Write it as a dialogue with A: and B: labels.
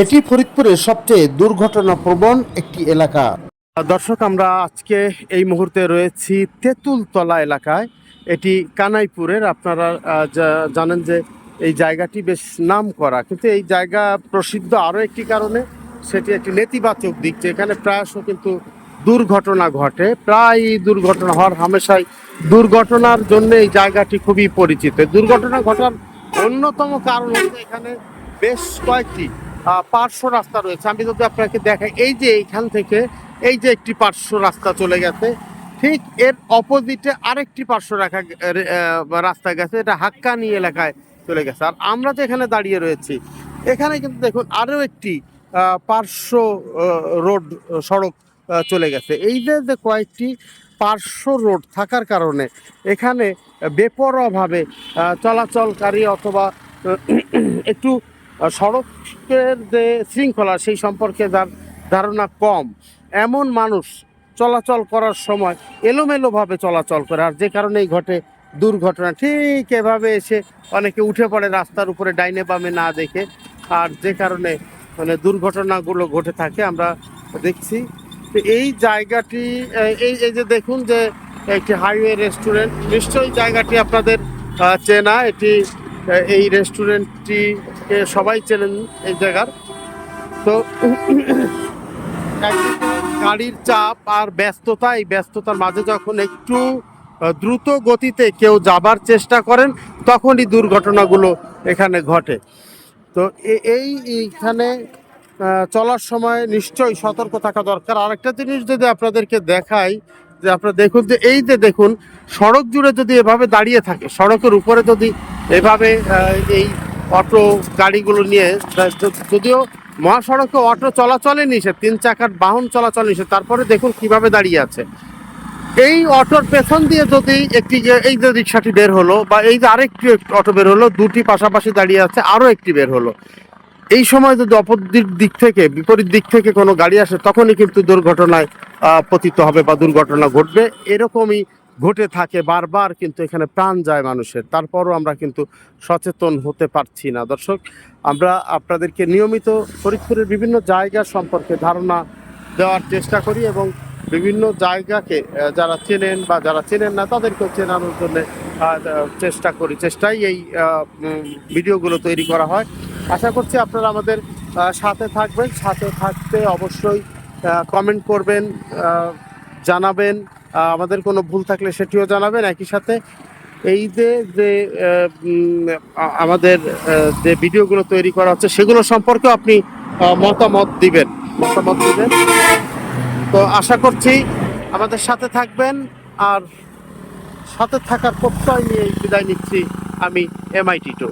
A: এটি ফরিদপুরের সবচেয়ে দুর্ঘটনাপ্রবণ একটি এলাকা। দর্শক, আমরা আজকে এই মুহূর্তে রয়েছি তেঁতুলতলা এলাকায়। এটি কানাইপুরের, আপনারা জানেন যে এই জায়গাটি বেশ নাম করা কিন্তু এই জায়গা প্রসিদ্ধ আরও একটি কারণে, সেটি একটি নেতিবাচক দিক যে এখানে প্রায়শ কিন্তু দুর্ঘটনা ঘটে। প্রায় দুর্ঘটনা হওয়ার হামেশাই দুর্ঘটনার জন্য এই জায়গাটি খুবই পরিচিত। দুর্ঘটনা ঘটার অন্যতম কারণ হচ্ছে এখানে বেশ কয়েকটি পার্শ্ব রাস্তা রয়েছে। আমি যদি আপনাকে দেখাই, এই যে এইখান থেকে এই যে একটি পার্শ্ব রাস্তা চলে গেছে, ঠিক এর অপোজিটে আরেকটি পার্শ্ব রাখা রাস্তা গেছে, এটা হাক্কানি এলাকায় চলে গেছে। আর আমরা যে এখানে দাঁড়িয়ে রয়েছি, এখানে কিন্তু দেখুন আরও একটি পার্শ্ব রোড, সড়ক চলে গেছে। এই যে যে কয়েকটি পার্শ্ব রোড থাকার কারণে এখানে বেপরোয়াভাবে চলাচলকারী অথবা একটু সড়কের যে শৃঙ্খলা, সেই সম্পর্কে যার ধারণা কম, এমন মানুষ চলাচল করার সময় এলোমেলোভাবে চলাচল করে, আর যে কারণেই ঘটে দুর্ঘটনা, ঠিক এভাবে এসে অনেকে উঠে পড়ে রাস্তার উপরে ডাইনে বামে না দেখে, আর যে কারণে মানে দুর্ঘটনাগুলো ঘটে থাকে, আমরা দেখছি। তো এই জায়গাটি, এই এই যে দেখুন যে একটি হাইওয়ে রেস্টুরেন্ট, নিশ্চয়ই জায়গাটি আপনাদের চেনা। এটি এই রেস্টুরেন্টটি কে সবাই চেনেন এই জায়গার। তো গাড়ির চাপ আর ব্যস্ততা, এই ব্যস্ততার মাঝে যখন একটু দ্রুত গতিতে কেউ যাবার চেষ্টা করেন, তখনই দুর্ঘটনাগুলো এখানে ঘটে। তো এই এইখানে চলার সময় নিশ্চয়ই সতর্ক থাকা দরকার। আরেকটা জিনিস যদি আপনাদেরকে দেখাই, যে আপনারা দেখুন যে এই যে দেখুন, সড়ক জুড়ে যদি এভাবে দাঁড়িয়ে থাকে, সড়কের উপরে যদি এভাবে এই অটো গাড়িগুলো নিয়ে যদিও মহাসড়কে অটো চলাচলে নিষেধ, তিন চাকার বাহন চলাচল নিষেধ, তারপরে দেখুন কীভাবে দাঁড়িয়ে আছে। এই অটোর পেছন দিয়ে যদি একটি এই যে রিক্সাটি বের হলো বা এই যে আরেকটি অটো বের হলো, দুটি পাশাপাশি দাঁড়িয়ে আছে, আরও একটি বের হলো। এই সময় যদি অপর দিক দিক থেকে, বিপরীত দিক থেকে কোনো গাড়ি আসে, তখনই কিন্তু দুর্ঘটনায় পতিত হবে বা দুর্ঘটনা ঘটবে। এরকমই ঘটে থাকে বারবার কিন্তু এখানে প্রাণ যায় মানুষের। তারপরও আমরা কিন্তু সচেতন হতে পারছি না। দর্শক, আমরা আপনাদেরকে নিয়মিত ফরিদপুরের বিভিন্ন জায়গা সম্পর্কে ধারণা দেওয়ার চেষ্টা করি এবং বিভিন্ন জায়গাকে যারা চেনেন বা যারা চেনেন না তাদেরকেও চেনানোর জন্য চেষ্টা করি, চেষ্টাই এই ভিডিওগুলো তৈরি করা হয়। আশা করছি আপনারা আমাদের সাথে থাকবেন। সাথে থাকতে অবশ্যই কমেন্ট করবেন জানাবেন। আমাদের কোনো ভুল থাকলে সেটিও জানাবেন একই সাথে। এই যে যে আমাদের যে ভিডিওগুলো তৈরি করা হচ্ছে, সেগুলো সম্পর্কেও আপনি মতামত দিবেন। মতামত দিবেন। তো আশা করছি আমাদের সাথে থাকবেন আর সাথে থাকার প্রত্যয় নিয়ে বিদায় নিচ্ছি আমি এমআইটি টু